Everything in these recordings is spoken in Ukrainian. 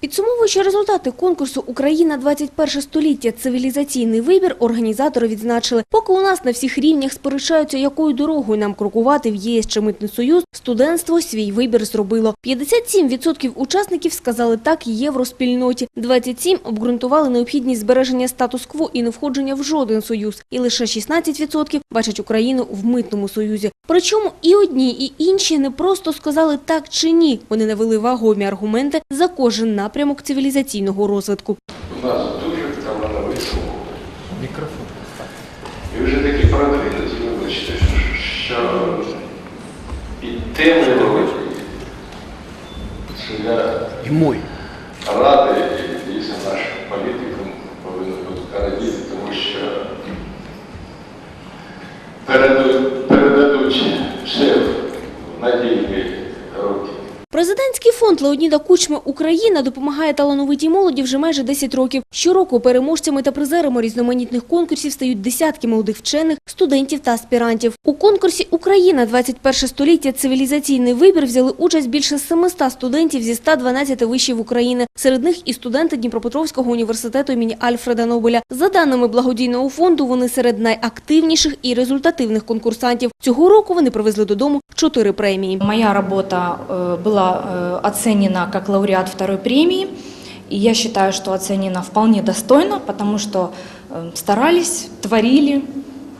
Підсумовуючи результати конкурсу Україна 21 століття. Цивілізаційний вибір організатори відзначили, поки у нас на всіх рівнях сперечаються, якою дорогою нам крокувати в ЄС чи Митний Союз, студентство свій вибір зробило. 57% учасників сказали так євроспільноті, 27% обґрунтували необхідність збереження статус-кво і не входження в жоден союз, і лише 16% бачать Україну в Митному Союзі. Причому і одні, і інші не просто сказали так чи ні. Вони навели вагомі аргументи за кожен напрямок цивілізаційного розвитку. У нас дуже талановитий молодь. Мікрофон. І вже такі продвинуті, вибачте, що і теми великі, що я І мой. радий, і дійсно наш політикум повинен бути радіти, тому що передадуть все в. Президентський фонд Леоніда Кучми Україна допомагає талановитій молоді вже майже 10 років. Щороку переможцями та призерами різноманітних конкурсів стають десятки молодих вчених, студентів та аспірантів. У конкурсі Україна 21 століття цивілізаційний вибір взяли участь більше 700 студентів зі 112 вишів України. Серед них і студенти Дніпропетровського університету імені Альфреда Нобеля. За даними благодійного фонду, вони серед найактивніших і результативних конкурсантів. Цього року вони привезли додому чотири премії. Моя работа э, была э, оценена как лауреат второй премии. И я считаю, что оценена вполне достойно, потому что э, старались, творили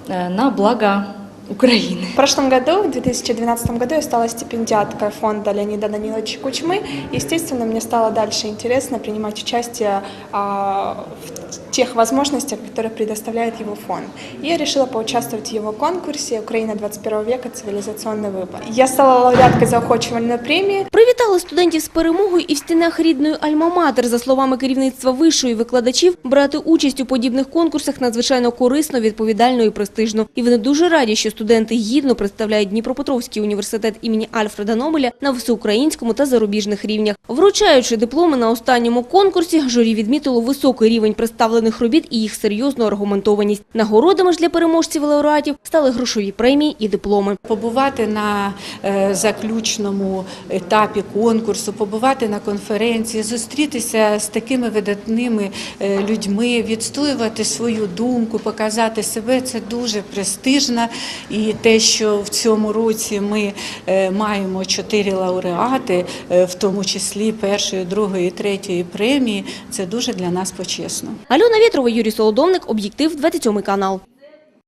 э, на благо Украины. В прошлом году, в 2012 году, я стала стипендиаткой фонда Леонида Даниловича Кучмы. Естественно, мне стало дальше интересно принимать участие а, в тех возможностях, которые предоставляет его фонд. И я решила поучаствовать в его конкурсе «Украина 21 века. Цивилизационный выбор». Я стала лауреаткой заохочивальной премии. Привітали студентів з перемогою і в стінах рідної Альма-Матер. За словами керівництва вишої викладачів, брати участь у подібних конкурсах надзвичайно корисно, відповідально і престижно. І вони дуже раді, що студенти гідно представляють Дніпропетровський університет імені Альфреда Нобеля на всеукраїнському та зарубіжних рівнях. Вручаючи дипломи на останньому конкурсі, журі відмітило високий рівень представлених робіт і їх серйозну аргументованість. Нагородами ж для переможців лауреатів стали грошові премії і дипломи. побувати на е, заключному етапі конкурсу, побувати на конференції, зустрітися з такими видатними е, людьми, відстоювати свою думку, показати себе це дуже престижно. І те, що в цьому році ми е, маємо чотири лауреати, е, в тому числі першої, другої, третьої премії, це дуже для нас почесно. Альона Вєтрова, Юрій Солодовник, Об'єктив, 27 канал.